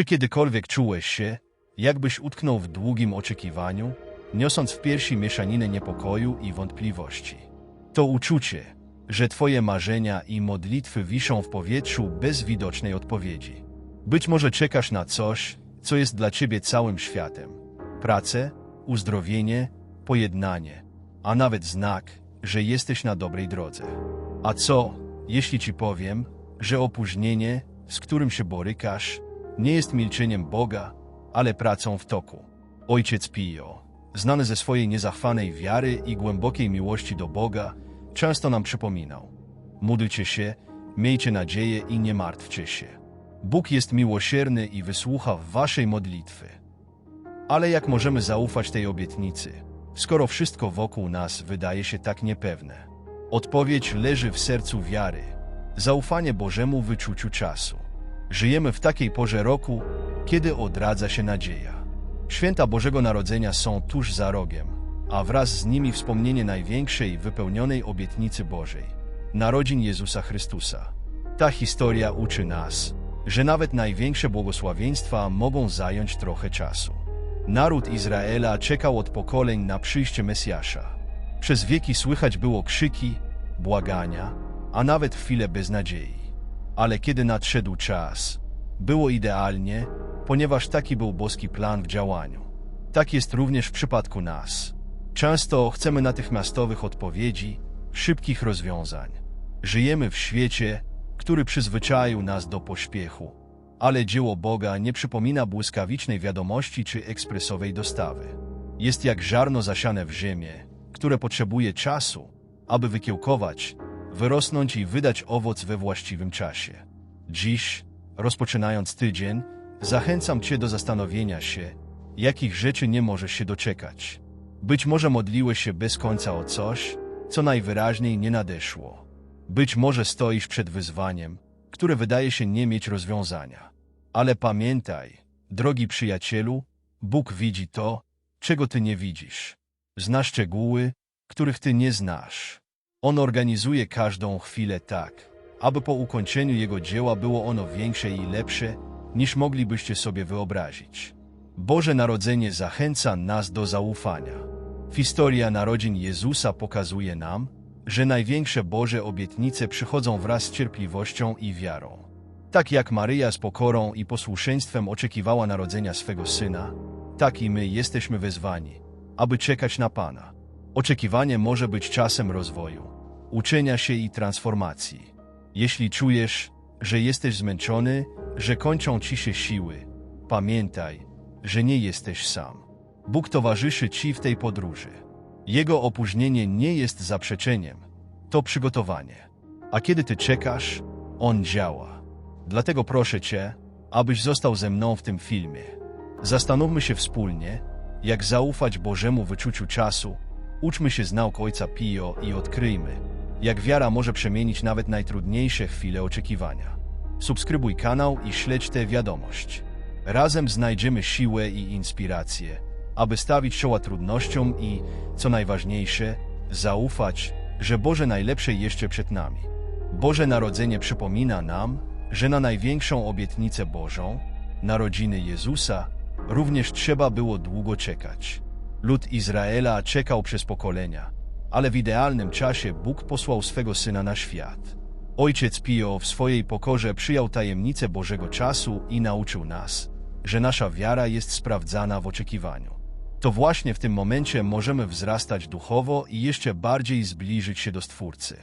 Czy kiedykolwiek czułeś się, jakbyś utknął w długim oczekiwaniu, niosąc w piersi mieszaninę niepokoju i wątpliwości? To uczucie, że twoje marzenia i modlitwy wiszą w powietrzu bez widocznej odpowiedzi. Być może czekasz na coś, co jest dla ciebie całym światem. Pracę, uzdrowienie, pojednanie, a nawet znak, że jesteś na dobrej drodze. A co, jeśli ci powiem, że opóźnienie, z którym się borykasz, nie jest milczeniem Boga, ale pracą w toku. Ojciec Pio, znany ze swojej niezachwanej wiary i głębokiej miłości do Boga, często nam przypominał: Módlcie się, miejcie nadzieję i nie martwcie się. Bóg jest miłosierny i wysłucha waszej modlitwy. Ale jak możemy zaufać tej obietnicy, skoro wszystko wokół nas wydaje się tak niepewne? Odpowiedź leży w sercu wiary, zaufanie Bożemu wyczuciu czasu. Żyjemy w takiej porze roku, kiedy odradza się nadzieja. Święta Bożego Narodzenia są tuż za rogiem, a wraz z nimi wspomnienie największej wypełnionej obietnicy Bożej narodzin Jezusa Chrystusa. Ta historia uczy nas, że nawet największe błogosławieństwa mogą zająć trochę czasu. Naród Izraela czekał od pokoleń na przyjście Mesjasza. Przez wieki słychać było krzyki, błagania, a nawet chwile beznadziei. Ale kiedy nadszedł czas, było idealnie, ponieważ taki był boski plan w działaniu. Tak jest również w przypadku nas. Często chcemy natychmiastowych odpowiedzi, szybkich rozwiązań. Żyjemy w świecie, który przyzwyczaił nas do pośpiechu, ale dzieło Boga nie przypomina błyskawicznej wiadomości czy ekspresowej dostawy. Jest jak ziarno zasiane w ziemię, które potrzebuje czasu, aby wykiełkować, wyrosnąć i wydać owoc we właściwym czasie. Dziś, rozpoczynając tydzień, zachęcam Cię do zastanowienia się, jakich rzeczy nie możesz się doczekać. Być może modliłeś się bez końca o coś, co najwyraźniej nie nadeszło. Być może stoisz przed wyzwaniem, które wydaje się nie mieć rozwiązania. Ale pamiętaj, drogi przyjacielu, Bóg widzi to, czego Ty nie widzisz. Zna szczegóły, których Ty nie znasz. On organizuje każdą chwilę tak, aby po ukończeniu Jego dzieła było ono większe i lepsze, niż moglibyście sobie wyobrazić. Boże Narodzenie zachęca nas do zaufania. Historia narodzin Jezusa pokazuje nam, że największe Boże obietnice przychodzą wraz z cierpliwością i wiarą. Tak jak Maryja z pokorą i posłuszeństwem oczekiwała narodzenia swego Syna, tak i my jesteśmy wezwani, aby czekać na Pana. Oczekiwanie może być czasem rozwoju, uczenia się i transformacji. Jeśli czujesz, że jesteś zmęczony, że kończą ci się siły, pamiętaj, że nie jesteś sam. Bóg towarzyszy ci w tej podróży. Jego opóźnienie nie jest zaprzeczeniem, to przygotowanie. A kiedy ty czekasz, on działa. Dlatego proszę cię, abyś został ze mną w tym filmie. Zastanówmy się wspólnie, jak zaufać Bożemu wyczuciu czasu, uczmy się z nauk Ojca Pio i odkryjmy, jak wiara może przemienić nawet najtrudniejsze chwile oczekiwania. Subskrybuj kanał i śledź tę wiadomość. Razem znajdziemy siłę i inspirację, aby stawić czoła trudnościom i, co najważniejsze, zaufać, że Boże najlepsze jeszcze przed nami. Boże Narodzenie przypomina nam, że na największą obietnicę Bożą, narodziny Jezusa, również trzeba było długo czekać. Lud Izraela czekał przez pokolenia, ale w idealnym czasie Bóg posłał swego Syna na świat. Ojciec Pio w swojej pokorze przyjął tajemnicę Bożego czasu i nauczył nas, że nasza wiara jest sprawdzana w oczekiwaniu. To właśnie w tym momencie możemy wzrastać duchowo i jeszcze bardziej zbliżyć się do Stwórcy.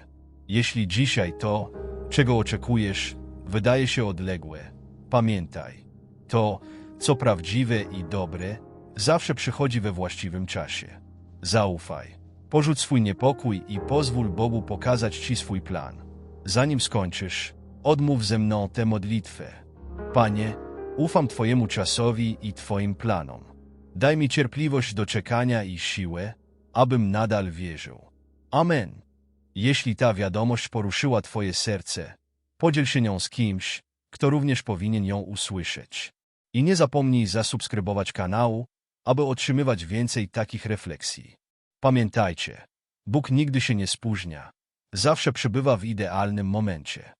Jeśli dzisiaj to, czego oczekujesz, wydaje się odległe, pamiętaj, to, co prawdziwe i dobre, zawsze przychodzi we właściwym czasie. Zaufaj. Porzuć swój niepokój i pozwól Bogu pokazać Ci swój plan. Zanim skończysz, odmów ze mną tę modlitwę. Panie, ufam Twojemu czasowi i Twoim planom. Daj mi cierpliwość do czekania i siłę, abym nadal wierzył. Amen. Jeśli ta wiadomość poruszyła Twoje serce, podziel się nią z kimś, kto również powinien ją usłyszeć. I nie zapomnij zasubskrybować kanału, aby otrzymywać więcej takich refleksji. Pamiętajcie, Bóg nigdy się nie spóźnia, zawsze przybywa w idealnym momencie.